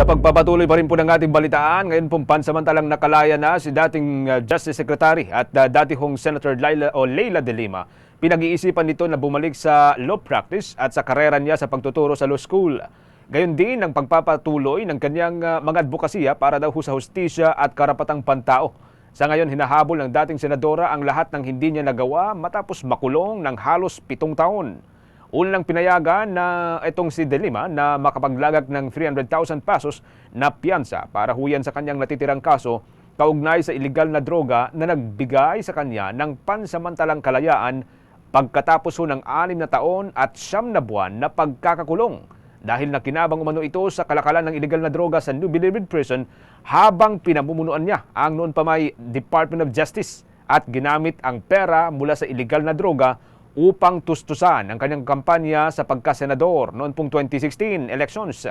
Sa pagpapatuloy pa rin po ng ating balitaan, ngayon pong pansamantalang nakalaya na si dating uh, Justice Secretary at uh, dati hong Senator Laila, o Leila de Lima. Pinag-iisipan nito na bumalik sa law practice at sa karera niya sa pagtuturo sa law school. Gayon din ang pagpapatuloy ng kanyang uh, mga advokasya para daw sa hustisya at karapatang pantao. Sa ngayon, hinahabol ng dating senadora ang lahat ng hindi niya nagawa matapos makulong ng halos pitong taon. Unang pinayagan na itong si De Lima na makapaglagak ng 300,000 pesos na piyansa para huyan sa kanyang natitirang kaso kaugnay sa iligal na droga na nagbigay sa kanya ng pansamantalang kalayaan pagkatapos ho ng anim na taon at siyam na buwan na pagkakakulong. Dahil nakinabang umano ito sa kalakalan ng iligal na droga sa New Bilibid Prison habang pinamumunuan niya ang noon pa may Department of Justice at ginamit ang pera mula sa iligal na droga upang tustusan ang kanyang kampanya sa pagkasenador noon pong 2016 elections.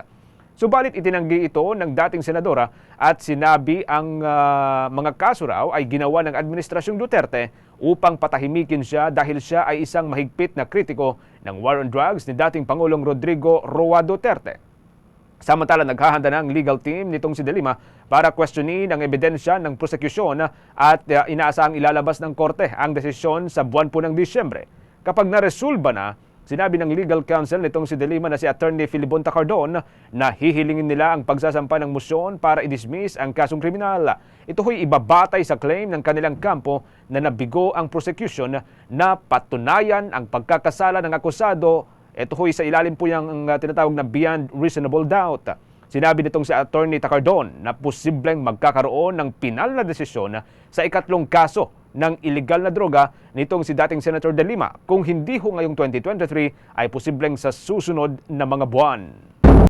Subalit itinanggi ito ng dating senadora at sinabi ang ah, mga kaso raw ay ginawa ng Administrasyong Duterte upang patahimikin siya dahil siya ay isang mahigpit na kritiko ng war on drugs ni dating Pangulong Rodrigo Roa Duterte. Samantala, naghahanda na ang legal team nitong si De Lima para questionin ang ebidensya ng prosekusyon at uh, inaasahang ilalabas ng korte ang desisyon sa buwan po ng Disyembre. Kapag naresolba na, sinabi ng legal counsel nitong si De Lima na si Attorney Filibonta Cardon na hihilingin nila ang pagsasampa ng musyon para i-dismiss ang kasong kriminal. Ito ho'y ibabatay sa claim ng kanilang kampo na nabigo ang prosecution na patunayan ang pagkakasala ng akusado ito ho'y sa ilalim po yung uh, tinatawag na beyond reasonable doubt. Sinabi nitong si Attorney Tacardon na posibleng magkakaroon ng pinal na desisyon sa ikatlong kaso ng illegal na droga nitong si dating Senator De Lima kung hindi ho ngayong 2023 ay posibleng sa susunod na mga buwan.